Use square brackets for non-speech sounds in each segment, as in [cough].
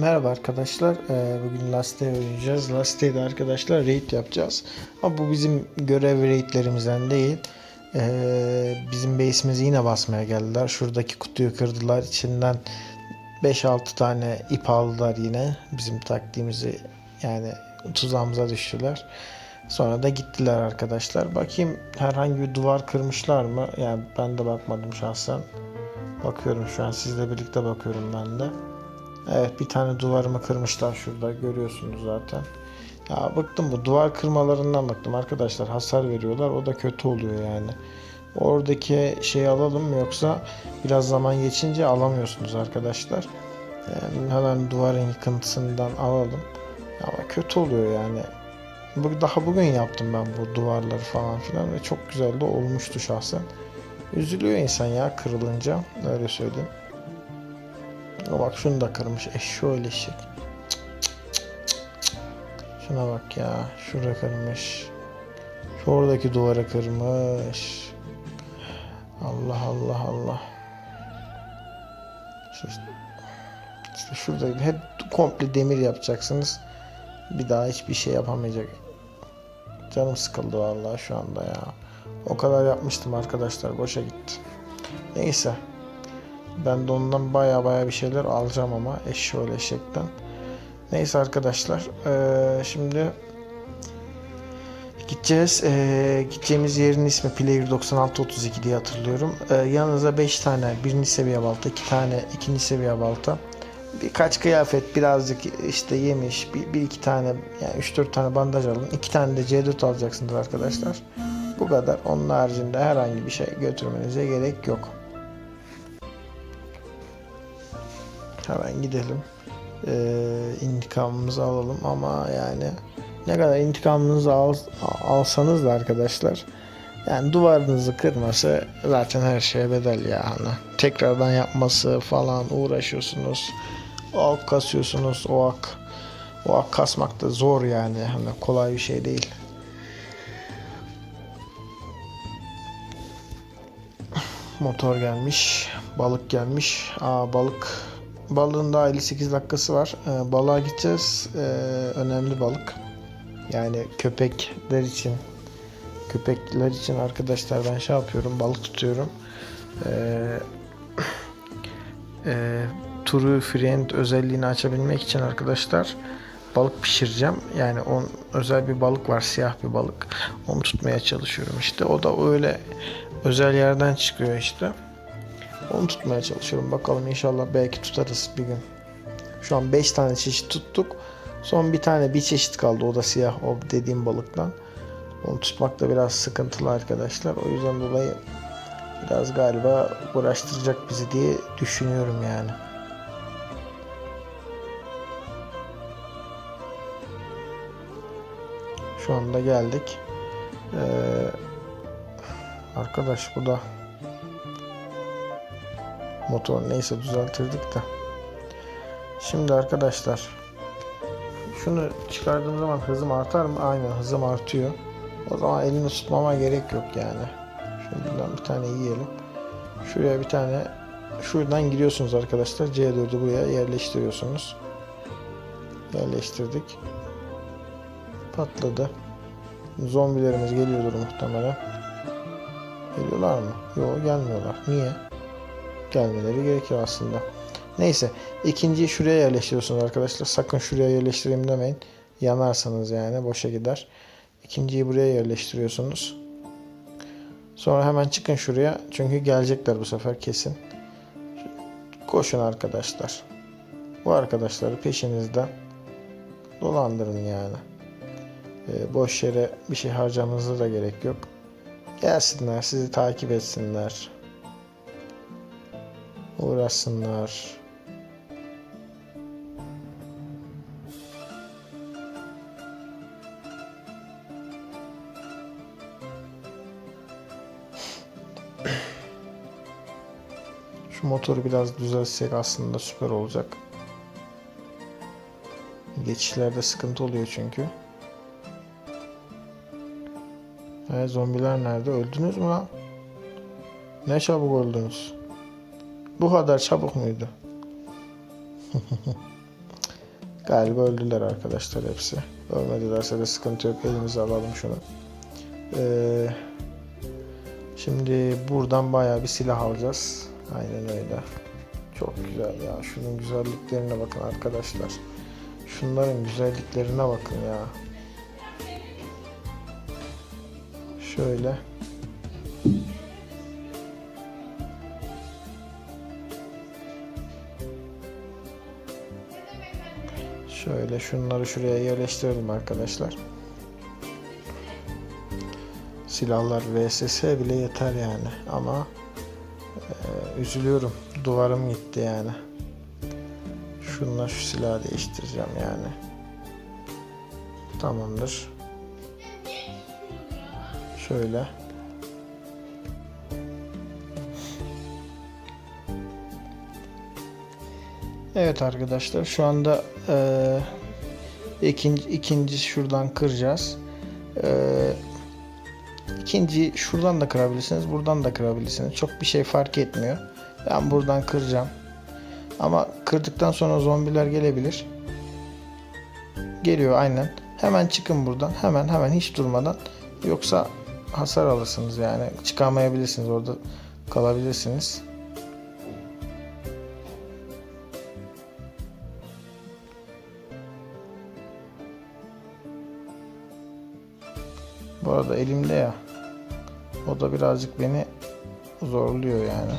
Merhaba arkadaşlar. Ee, Bugün Last'e oynayacağız. Last'te arkadaşlar raid yapacağız. Ama bu bizim görev raidlerimizden değil. Ee, Bizim base'imizi yine basmaya geldiler. Şuradaki kutuyu kırdılar. İçinden 5-6 tane ip aldılar yine. Bizim taktiğimizi yani tuzağımıza düştüler. Sonra da gittiler arkadaşlar. Bakayım herhangi bir duvar kırmışlar mı? Yani ben de bakmadım şahsen. Bakıyorum şu an sizle birlikte bakıyorum ben de. Evet bir tane duvarımı kırmışlar şurada görüyorsunuz zaten. Ya bıktım bu duvar kırmalarından bıktım arkadaşlar hasar veriyorlar o da kötü oluyor yani. Oradaki şeyi alalım yoksa biraz zaman geçince alamıyorsunuz arkadaşlar. Yani hemen duvarın yıkıntısından alalım. Ama kötü oluyor yani. Daha bugün yaptım ben bu duvarları falan filan ve çok güzel de olmuştu şahsen. Üzülüyor insan ya kırılınca öyle söyleyeyim. Ama bak şunu da kırmış. E şöyle şey. Şuna bak ya. Şurada kırmış. Şu oradaki duvara kırmış. Allah Allah Allah. İşte şurada hep komple demir yapacaksınız. Bir daha hiçbir şey yapamayacak. Canım sıkıldı vallahi şu anda ya. O kadar yapmıştım arkadaşlar. Boşa gitti. Neyse. Ben de ondan baya baya bir şeyler alacağım ama eşşoğlu eşekten. Neyse arkadaşlar. eee, şimdi gideceğiz. Eee, gideceğimiz yerin ismi Player 9632 diye hatırlıyorum. Eee, yanınıza 5 tane birinci seviye balta, 2 tane ikinci seviye balta, birkaç kıyafet, birazcık işte yemiş, bir, bir iki tane yani 3-4 tane bandaj alın. 2 tane de C4 alacaksınız arkadaşlar. Bu kadar. Onun haricinde herhangi bir şey götürmenize gerek yok. Hemen gidelim. Ee, intikamımızı alalım ama yani ne kadar intikamınızı al, alsanız da arkadaşlar yani duvarınızı kırması zaten her şeye bedel ya hani. Tekrardan yapması falan uğraşıyorsunuz. O ak kasıyorsunuz. O ak o ak kasmak da zor yani. Hani kolay bir şey değil. Motor gelmiş. Balık gelmiş. Aa balık balığın daha 58 dakikası var. Ee, balığa gideceğiz. Ee, önemli balık. Yani köpekler için köpekler için arkadaşlar ben şey yapıyorum balık tutuyorum. Ee, e, True Friend özelliğini açabilmek için arkadaşlar balık pişireceğim. Yani on özel bir balık var, siyah bir balık. Onu tutmaya çalışıyorum işte. O da öyle özel yerden çıkıyor işte. Onu tutmaya çalışıyorum. Bakalım inşallah belki tutarız bir gün. Şu an 5 tane çeşit tuttuk. Son bir tane bir çeşit kaldı. O da siyah o dediğim balıktan. Onu tutmak da biraz sıkıntılı arkadaşlar. O yüzden dolayı biraz galiba uğraştıracak bizi diye düşünüyorum yani. Şu anda geldik. Ee, arkadaş bu da motor neyse düzeltirdik de. Şimdi arkadaşlar şunu çıkardığım zaman hızım artar mı? Aynen hızım artıyor. O zaman elini tutmama gerek yok yani. Şuradan bir tane yiyelim. Şuraya bir tane şuradan giriyorsunuz arkadaşlar. C4'ü buraya yerleştiriyorsunuz. Yerleştirdik. Patladı. Zombilerimiz geliyordur muhtemelen. Geliyorlar mı? Yok gelmiyorlar. Niye? Gelmeleri gerekiyor aslında. Neyse. ikinciyi şuraya yerleştiriyorsunuz arkadaşlar. Sakın şuraya yerleştireyim demeyin. Yanarsanız yani boşa gider. İkinciyi buraya yerleştiriyorsunuz. Sonra hemen çıkın şuraya. Çünkü gelecekler bu sefer kesin. Koşun arkadaşlar. Bu arkadaşları peşinizde dolandırın yani. Ee, boş yere bir şey harcamanıza da gerek yok. Gelsinler, sizi takip etsinler. Uğraşsınlar. Şu motoru biraz düzelsek aslında süper olacak. Geçişlerde sıkıntı oluyor çünkü. Evet zombiler nerede? Öldünüz mü lan? Ne çabuk öldünüz. Bu kadar çabuk muydu? [laughs] Galiba öldüler arkadaşlar hepsi. Ölmedilerse de sıkıntı yok. Elimize alalım şunu. Ee, şimdi buradan bayağı bir silah alacağız. Aynen öyle. Çok güzel ya. Şunun güzelliklerine bakın arkadaşlar. Şunların güzelliklerine bakın ya. Şöyle. Şöyle şunları şuraya yerleştirelim arkadaşlar. Silahlar VSS bile yeter yani ama e, üzülüyorum. Duvarım gitti yani. Şunla şu silahı değiştireceğim yani. Tamamdır. Şöyle. Evet arkadaşlar şu anda eee ikinci, ikinci şuradan kıracağız. Eee ikinci şuradan da kırabilirsiniz, buradan da kırabilirsiniz. Çok bir şey fark etmiyor. Ben buradan kıracağım. Ama kırdıktan sonra zombiler gelebilir. Geliyor aynen. Hemen çıkın buradan. Hemen hemen hiç durmadan. Yoksa hasar alırsınız yani. Çıkamayabilirsiniz orada kalabilirsiniz. Bu arada elimde ya. O da birazcık beni zorluyor yani.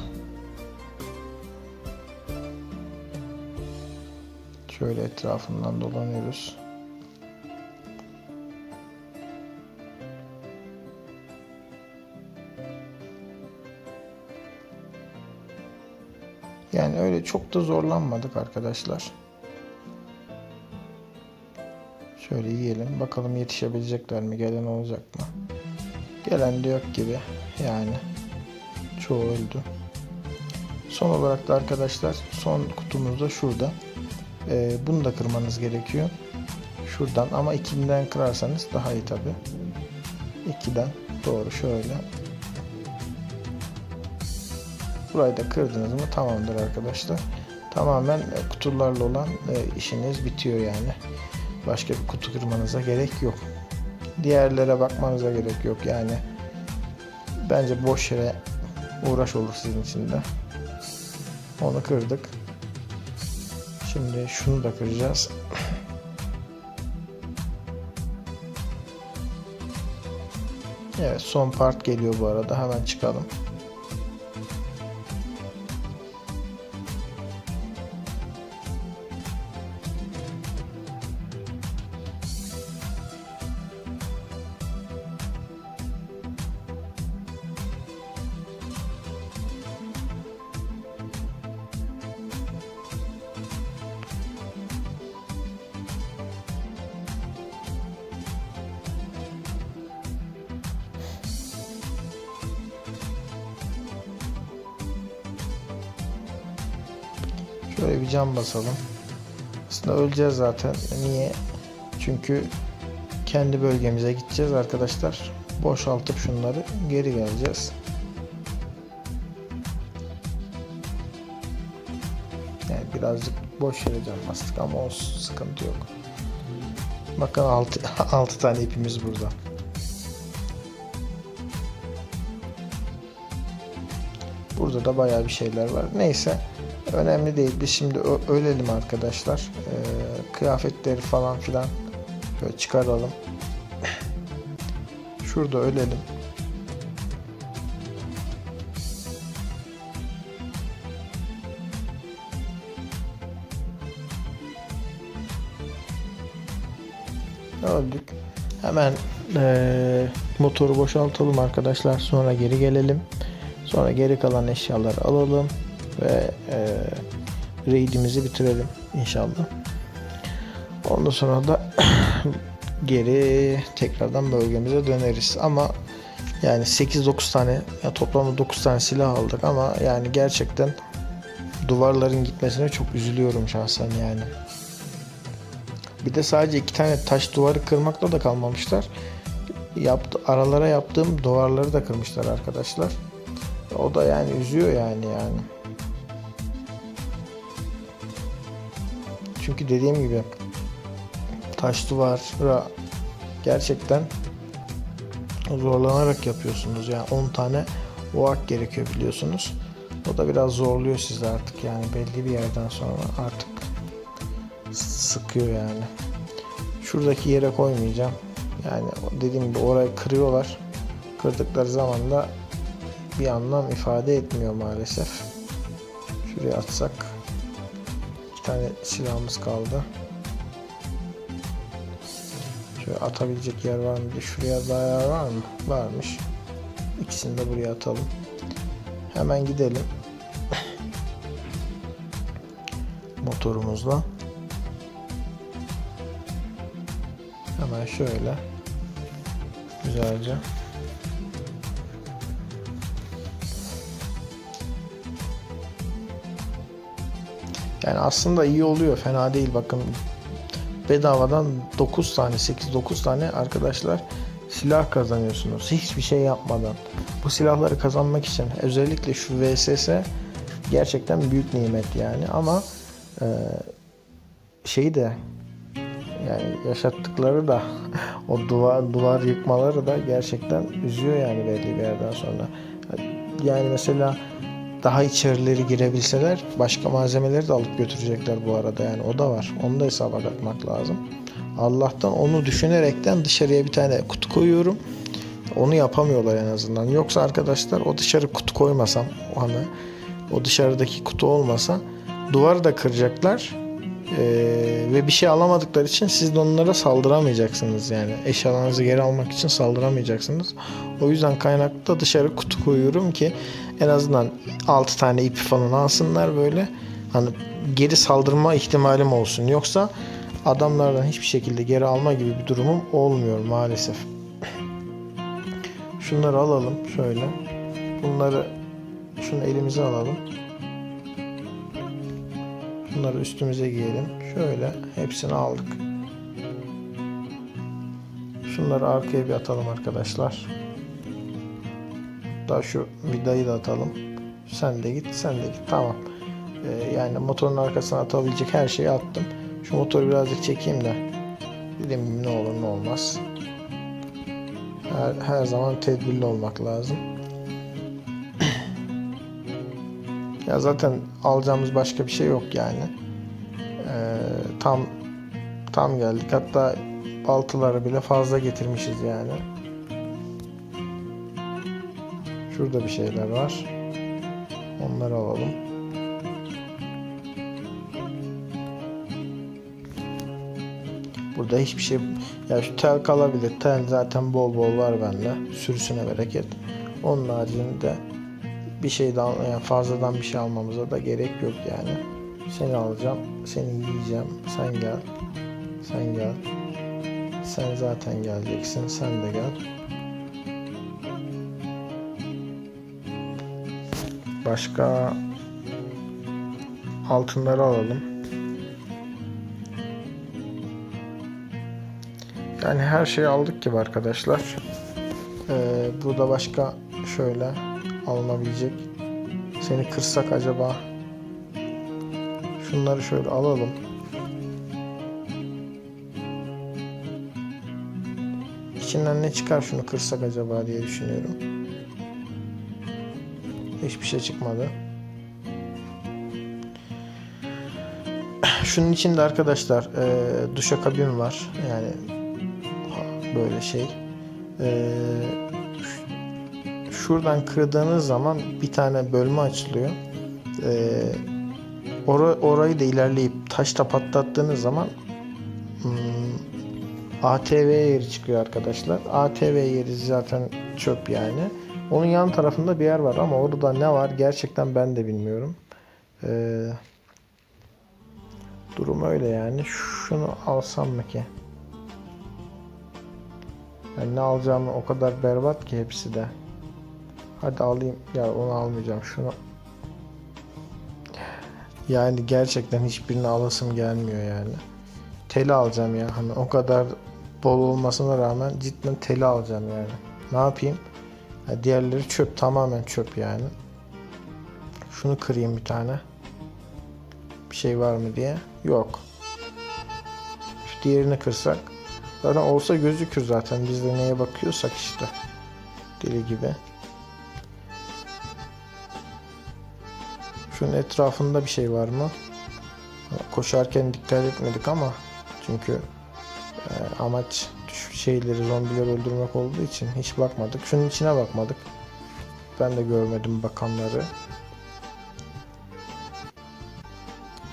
Şöyle etrafından dolanıyoruz. Yani öyle çok da zorlanmadık arkadaşlar. Şöyle yiyelim. Bakalım yetişebilecekler mi? Gelen olacak mı? Gelen de yok gibi. Yani. Çoğu öldü. Son olarak da arkadaşlar son kutumuz da şurada. Ee, bunu da kırmanız gerekiyor. Şuradan ama ikinden kırarsanız daha iyi tabi. İkiden doğru şöyle. Burayı da kırdınız mı tamamdır arkadaşlar. Tamamen kutularla olan e, işiniz bitiyor yani. Başka bir kutu kırmanıza gerek yok. Diğerlere bakmanıza gerek yok yani. Bence boş yere uğraş olur sizin için de. Onu kırdık. Şimdi şunu da kıracağız. Evet son part geliyor bu arada. Hemen çıkalım. Şöyle bir cam basalım. Aslında öleceğiz zaten. Niye? Çünkü kendi bölgemize gideceğiz arkadaşlar. Boşaltıp şunları geri geleceğiz. Yani birazcık boş yere cam bastık ama o sıkıntı yok. Bakın 6, 6 [laughs] tane ipimiz burada. Burada da bayağı bir şeyler var. Neyse. Önemli değil. Biz şimdi ölelim arkadaşlar. Ee, kıyafetleri falan filan şöyle çıkaralım. Şurada ölelim. Öldük. Hemen eee, motoru boşaltalım arkadaşlar. Sonra geri gelelim. Sonra geri kalan eşyaları alalım ve e, raidimizi bitirelim inşallah. Ondan sonra da [clears throat] geri tekrardan bölgemize döneriz. Ama yani 8-9 tane ya toplamda 9 tane silah aldık ama yani gerçekten duvarların gitmesine çok üzülüyorum şahsen yani. Bir de sadece iki tane taş duvarı kırmakla da kalmamışlar. Yaptı, aralara yaptığım duvarları da kırmışlar arkadaşlar. O da yani üzüyor yani yani. Çünkü dediğim gibi taş duvara gerçekten zorlanarak yapıyorsunuz. Yani 10 tane oak gerekiyor biliyorsunuz. O da biraz zorluyor sizi artık yani belli bir yerden sonra artık sıkıyor yani. Şuradaki yere koymayacağım. Yani dediğim gibi orayı kırıyorlar. Kırdıkları zaman da bir anlam ifade etmiyor maalesef. Şuraya atsak. Tane silahımız kaldı. Şöyle atabilecek yer var mı? Şuraya daha var mı? Varmış. İkisini de buraya atalım. Hemen gidelim. [laughs] Motorumuzla. Hemen şöyle. Güzelce. Yani aslında iyi oluyor. Fena değil. Bakın bedavadan 9 tane 8-9 tane arkadaşlar silah kazanıyorsunuz. Hiçbir şey yapmadan. Bu silahları kazanmak için özellikle şu VSS gerçekten büyük nimet yani ama e, şeyi de yani yaşattıkları da [laughs] o duvar duvar yıkmaları da gerçekten üzüyor yani belli bir yerden sonra. Yani mesela daha içerileri girebilseler başka malzemeleri de alıp götürecekler bu arada yani o da var. Onu da hesaba katmak lazım. Allah'tan onu düşünerekten dışarıya bir tane kutu koyuyorum. Onu yapamıyorlar en azından. Yoksa arkadaşlar o dışarı kutu koymasam o hani o dışarıdaki kutu olmasa duvarı da kıracaklar. Ee, ve bir şey alamadıkları için siz de onlara saldıramayacaksınız yani eşyalarınızı geri almak için saldıramayacaksınız. O yüzden kaynakta dışarı kutu koyuyorum ki en azından 6 tane ipi falan alsınlar böyle hani geri saldırma ihtimalim olsun. Yoksa adamlardan hiçbir şekilde geri alma gibi bir durumum olmuyor maalesef. Şunları alalım şöyle. Bunları şunu elimize alalım. Bunları üstümüze giyelim. Şöyle hepsini aldık. Şunları arkaya bir atalım arkadaşlar. Daha şu vidayı da atalım. Sen de git, sen de git. Tamam. Ee, yani motorun arkasına atabilecek her şeyi attım. Şu motoru birazcık çekeyim de. Dediğim ne olur ne olmaz. Her, her zaman tedbirli olmak lazım. Ya zaten alacağımız başka bir şey yok yani. Ee, tam tam geldik. Hatta baltıları bile fazla getirmişiz yani. Şurada bir şeyler var. Onları alalım. Burada hiçbir şey ya şu tel kalabilir. Tel zaten bol bol var bende. Sürüsüne bereket. Onun haricinde bir şey daha yani fazladan bir şey almamıza da gerek yok yani. Seni alacağım, seni yiyeceğim. Sen gel. Sen gel. Sen zaten geleceksin. Sen de gel. Başka altınları alalım. Yani her şeyi aldık gibi arkadaşlar. Ee, burada başka şöyle alınabilecek. Seni kırsak acaba? Şunları şöyle alalım. İçinden ne çıkar şunu kırsak acaba diye düşünüyorum. Hiçbir şey çıkmadı. Şunun içinde arkadaşlar e, duşakabin var. Yani böyle şey. E, şuradan kırdığınız zaman bir tane bölme açılıyor. Ee, or orayı da ilerleyip taşla patlattığınız zaman hmm, ATV yeri çıkıyor arkadaşlar. ATV yeri zaten çöp yani. Onun yan tarafında bir yer var ama orada ne var gerçekten ben de bilmiyorum. Ee, durum öyle yani. Şunu alsam mı ki? Yani ne alacağımı o kadar berbat ki hepsi de. Hadi alayım. Ya onu almayacağım. Şunu yani gerçekten hiçbirini alasım gelmiyor yani. Teli alacağım ya. Hani o kadar bol olmasına rağmen cidden teli alacağım yani. Ne yapayım? Ya diğerleri çöp. Tamamen çöp yani. Şunu kırayım bir tane. Bir şey var mı diye. Yok. diğerini kırsak. Zaten olsa gözükür zaten. Biz de neye bakıyorsak işte. Deli gibi. Şunun etrafında bir şey var mı? Koşarken dikkat etmedik ama çünkü e, amaç şeyleri zombileri öldürmek olduğu için hiç bakmadık. Şunun içine bakmadık. Ben de görmedim bakanları.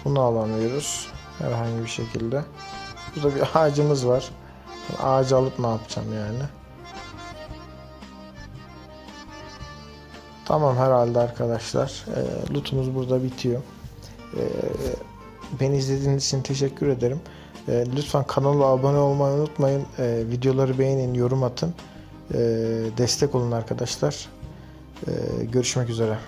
Bunu alamıyoruz herhangi bir şekilde. Burada bir ağacımız var. Ağacı alıp ne yapacağım yani? Tamam herhalde arkadaşlar. E, lootumuz burada bitiyor. E, beni izlediğiniz için teşekkür ederim. E, lütfen kanala abone olmayı unutmayın. E, videoları beğenin, yorum atın. E, destek olun arkadaşlar. E, görüşmek üzere.